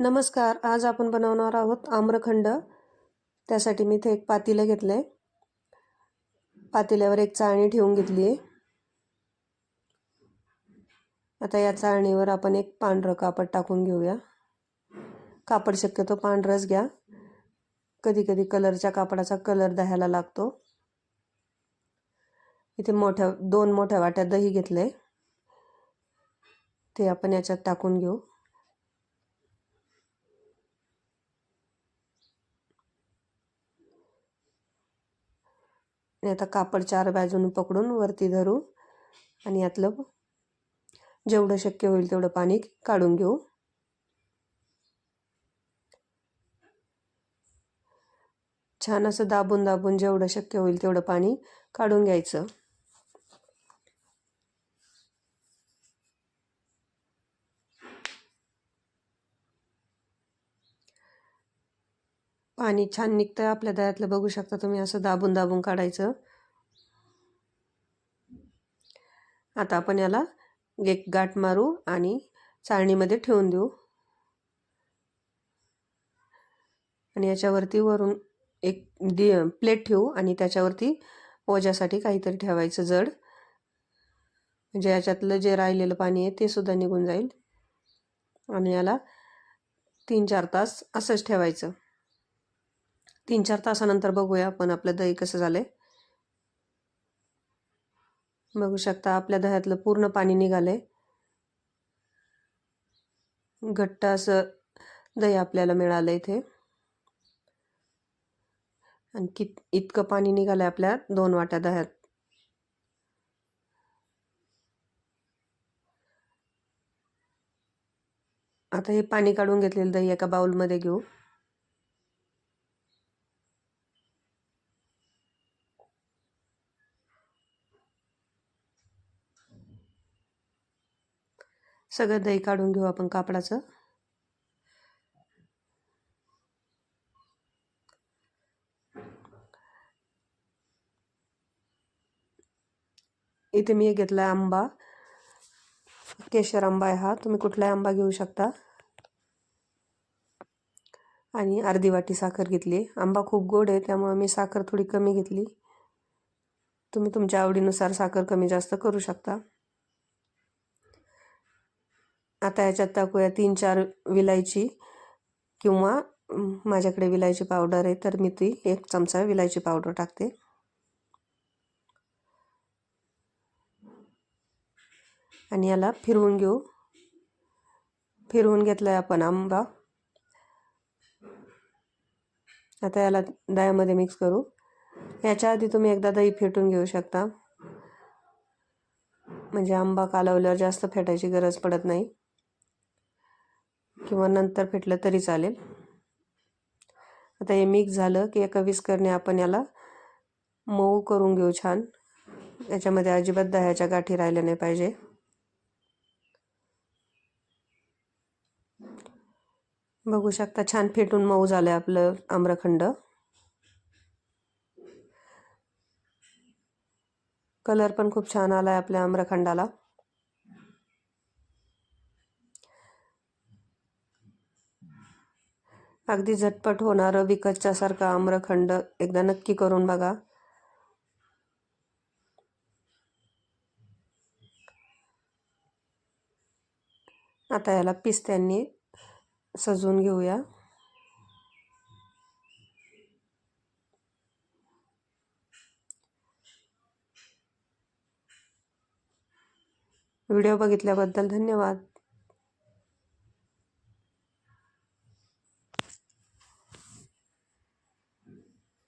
नमस्कार आज आपण बनवणार आहोत आम्रखंड. त्यासाठी मी इथे एक पातेलं घेतलं आहे पातेल्यावर एक चाळणी ठेवून घेतली आहे. आता या चाळणीवर आपण एक पांढरं कापड टाकून घेऊया. कापड शक्यतो पांढरंच घ्या. कधी कधी कलरच्या कापडाचा कलर दह्याला लागतो. इथे मोठ्या दोन मोठ्या वाट्या दही घेतले ते आपण याच्यात टाकून घेऊ. आणि आता कापड चार बाजून पकडून वरती धरू आणि यातलं जेवढं शक्य होईल तेवढं पाणी काढून घेऊ. छान असं दाबून दाबून जेवढं शक्य होईल तेवढं पाणी काढून घ्यायचं. पाणी छान निघतं आपल्या दह्यातलं बघू शकता तुम्ही असं दाबून दाबून काढायचं. आता आपण याला एक गाठ मारू आणि चाळणीमध्ये ठेवून देऊ. आणि याच्यावरती वरून एक दि प्लेट ठेवू आणि त्याच्यावरती ओजासाठी काहीतरी ठेवायचं जड. म्हणजे याच्यातलं जे राहिलेलं पाणी आहे ते सुद्धा निघून जाईल. आणि याला तीन चार तास असंच ठेवायचं. तीन चार तासानंतर बघूया आपण आपलं दही कसं झालंय. बघू शकता आपल्या दह्यातलं पूर्ण पाणी निघालंय. घट्ट असं दही आपल्याला मिळालं इथे. आणि कित इतकं पाणी निघालंय आपल्या दोन वाट्या दह्यात. आता हे पाणी काढून घेतलेलं दही एका बाउलमध्ये घेऊ. सगळं दही काढून घेऊ आपण कापडाचं. इथे मी घेतला आंबा. केशर आंबा आहे हा. तुम्ही कुठलाही आंबा घेऊ शकता. आणि अर्धी वाटी साखर घेतली. आंबा खूप गोड आहे त्यामुळे मी साखर थोडी कमी घेतली. तुम्ही तुमच्या आवडीनुसार साखर कमी जास्त करू शकता. आता याच्यात टाकूया तीन चार विलायची किंवा माझ्याकडे विलायची पावडर आहे तर मी ती एक चमचा विलायची पावडर टाकते. आणि याला फिरवून घेऊ. फिरवून घेतलाय आपण आंबा. आता याला दह्यामध्ये मिक्स करू. याच्या आधी तुम्ही एकदा दही फेटून घेऊ शकता. म्हणजे आंबा कालवल्यावर जास्त फेटायची गरज पडत नाही. किंवा नंतर फेटलं तरी चालेल. आता हे मिक्स झालं की एका विस्करने आपण याला मऊ करून घेऊ छान. याच्यामध्ये अजिबात दह्याच्या गाठी राहिल्या नाही पाहिजे. बघू शकता छान फेटून मऊ झालं आहे आपलं आम्रखंड. कलर पण खूप छान आला आहे आपल्या आम्रखंडाला. अगदी झटपट होणारं विकतच्या सारखं आम्रखंड एकदा नक्की करून बघा. आता याला पिस्त्यांनी सजवून घेऊया. व्हिडिओ बघितल्याबद्दल धन्यवाद.